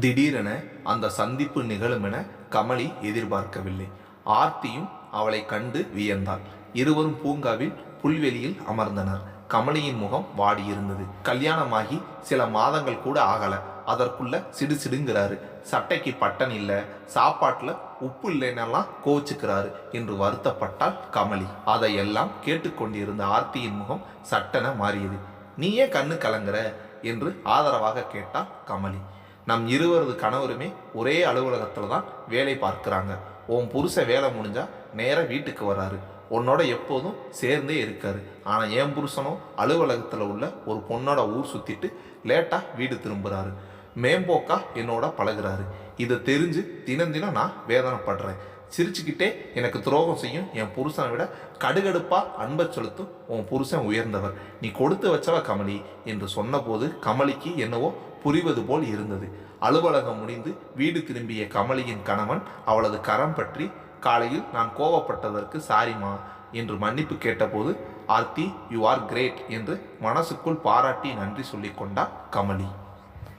திடீரென அந்த சந்திப்பு நிகழும் என கமலி எதிர்பார்க்கவில்லை. ஆர்த்தியும் அவளை கண்டு வியந்தாள். இருவரும் பூங்காவில் புல்வெளியில் அமர்ந்தனர். கமலியின் முகம் வாடியிருந்தது. கல்யாணமாகி சில மாதங்கள் கூட ஆகல. அதற்குள்ள சிடு சிடுங்கிறாரு சட்டைக்கு பட்டன் இல்லை. சாப்பாட்டில் உப்பு இல்லைன்னெல்லாம் கோவிச்சுக்கிறாரு என்று வருத்தப்பட்டால் கமலி. அதையெல்லாம் கேட்டுக்கொண்டிருந்த ஆர்த்தியின் முகம் சட்டென மாறியது. நீ ஏன் கண்ணு கலங்குற என்று ஆதரவாக கேட்டாள் கமலி. நம் இருவரது கணவருமே ஒரே அலுவலகத்தில் தான் வேலை பார்க்குறாங்க. உன் புருஷன் வேலை முடிஞ்சால் நேராக வீட்டுக்கு வராரு. உன்னோட எப்போதும் சேர்ந்தே இருக்காரு. ஆனால் என் புருஷனும் அலுவலகத்தில் உள்ள ஒரு பொண்ணோட ஊர் சுற்றிட்டு லேட்டாக வீடு திரும்புகிறாரு மேம்போக்கா என்னோட பழகுறாரு. இதை தெரிஞ்சு தினம் தினம் நான் வேதனைப்படுறேன். சிரிச்சுக்கிட்டே எனக்கு துரோகம் செய்யும். என் புருஷனை விட கடுகடுப்பாக அன்பை செலுத்தும் உன் புருஷன் உயர்ந்தவர். நீ கொடுத்து வச்சவ கமலி என்று சொன்னபோது கமலிக்கு என்னவோ புரிவது போல் இருந்தது. அலுவலகம் முடிந்து வீடு திரும்பிய கமலியின் கணவன் அவளது கரம் பற்றி காலையில் நான் கோவப்பட்டதற்கு சாரிமா என்று மன்னிப்பு கேட்டபோது ஆர்த்தி யூ ஆர் கிரேட் என்று மனசுக்குள் பாராட்டி நன்றி சொல்லிக் கொண்டார் கமலி.